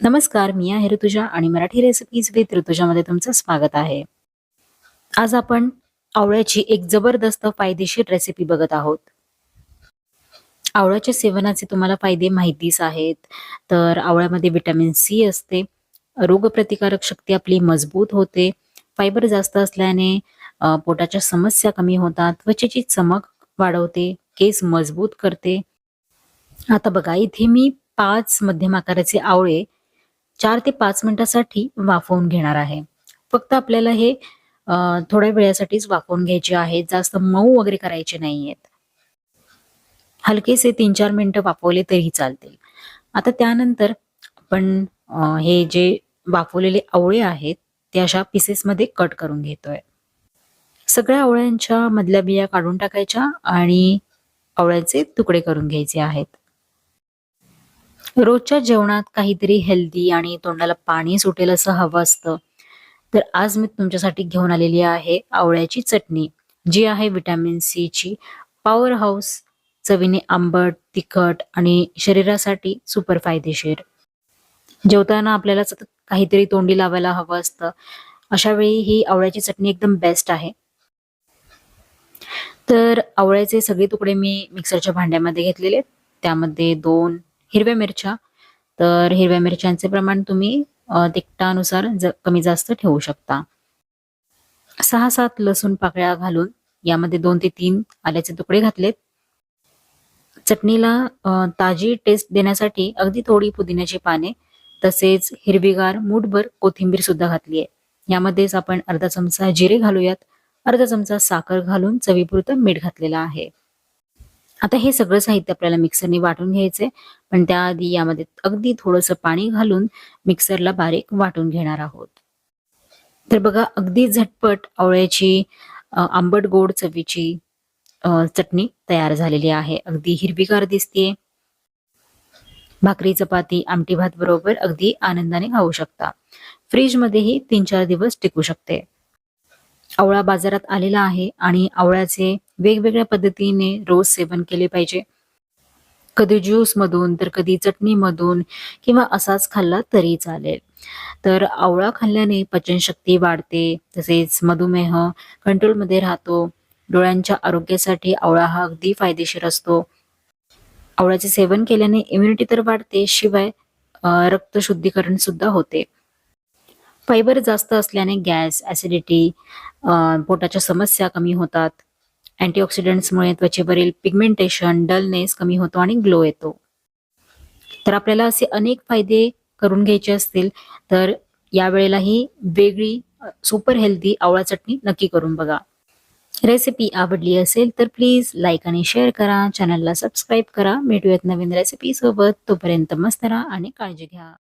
नमस्कार मी आहे ऋतुजा आणि मराठी रेसिपीज विथ ऋतुजामध्ये तुमचं स्वागत आहे. आज आपण आवळ्याची एक जबरदस्त फायदेशीर रेसिपी बघत आहोत. आवळ्याच्या सेवनाचे तुम्हाला फायदे माहितीच आहेत. तर आवळ्यामध्ये विटॅमिन सी असते. रोगप्रतिकारक शक्ती आपली मजबूत होते. फायबर जास्त असल्याने पोटाच्या समस्या कमी होतात. त्वचेची चमक वाढवते. केस मजबूत करते. आता बघा इथे मी पाच मध्यम आकाराचे आवळे चार ते पाच मिनिटासाठी वाफवून घेणार आहे. फक्त आपल्याला हे थोड्या वेळासाठीच वाफवून घ्यायचे आहेत. जास्त मऊ वगैरे करायचे नाहीयेत. हलकेसे तीन चार मिनिटं वाफवले तरी चालतील. आता त्यानंतर आपण हे जे वाफवलेले आवळे आहेत ते अशा पीसेसमध्ये कट करून घेतोय. सगळ्या आवळ्यांच्या मधल्या बिया काढून टाकायच्या आणि आवळ्याचे तुकडे करून घ्यायचे आहेत. रोजच्या जेवणात काहीतरी हेल्दी आणि तोंडाला पाणी सुटेल असं हवं असतं. तर आज मी तुमच्यासाठी घेऊन आलेली आहे आवळ्याची चटणी जी आहे विटॅमिन सी ची. पॉवर हाऊस चवीने आंबट तिखट आणि शरीरासाठी सुपर फायदेशीर जेवताना आपल्याला सतत काहीतरी तोंडी लावायला हवं असतं. अशा वेळी ही आवळ्याची चटणी एकदम बेस्ट आहे. तर आवळ्याचे सगळे तुकडे मी मिक्सरच्या भांड्यामध्ये घेतलेले त्यामध्ये दोन हिरव्या मिरच्या. तर हिरव्या मिरच्यांचे प्रमाण तुम्ही तिखटानुसार कमी जास्त ठेवू शकता. सहा सात लसूण पाकळ्या घालून यामध्ये दोन ते तीन आल्याचे तुकडे घातलेत. चटणीला ताजी टेस्ट देण्यासाठी अगदी थोडी पुदिन्याची पाने तसेच हिरवीगार मूठभर कोथिंबीर सुद्धा घातली आहे. यामध्येच आपण अर्धा चमचा जिरे घालूयात. अर्धा चमचा साखर घालून चवीपुरतं मीठ घातलेलं आहे. आता हे सगळं साहित्य आपल्याला मिक्सरने वाटून घ्यायचंय. पण त्याआधी यामध्ये अगदी थोडंसं पाणी घालून मिक्सरला बारीक वाटून घेणार आहोत. तर बघा अगदी झटपट आवळ्याची आंबट गोड चवीची चटणी तयार झालेली आहे. अगदी हिरवीगार दिसते भाकरी चपाती आमटी भात बरोबर अगदी आनंदाने खाऊ शकता. फ्रीज मध्येही तीन चार दिवस टिकू शकते. आवळा बाजारात आलेला आहे आणि आवळ्याचे वेगवेगळ्या पद्धतीने रोज सेवन केले पाहिजे. कधी ज्यूस मधून तर कधी चटणी मधून किंवा असाच खाल्ला तरी चालेल. तर आवळा खाल्ल्याने पचनशक्ती वाढते तसेच मधुमेह कंट्रोलमध्ये राहतो. डोळ्यांच्या आरोग्यासाठी आवळा हा अगदी फायदेशीर असतो. आवळ्याचे सेवन केल्याने इम्युनिटी तर वाढते शिवाय रक्त शुद्धीकरण सुद्धा होते. फायबर जास्त असल्याने गॅस ऍसिडिटी पोटाच्या समस्या कमी होतात. अँटीऑक्सिडंट्समुळे त्वचेवरील पिगमेंटेशन डलनेस कमी होतो आणि ग्लो येतो. तर आपल्याला असे अनेक फायदे करून घ्यायचे असतील तर यावेळेला ही वेगळी सुपर हेल्दी आवळा चटणी नक्की करून बघा. रेसिपी आवडली असेल तर प्लीज लाईक आणि शेअर करा. चॅनलला सबस्क्राईब करा. भेटूयात नवीन रेसिपी सोबत. तोपर्यंत मस्त राहा आणि काळजी घ्या.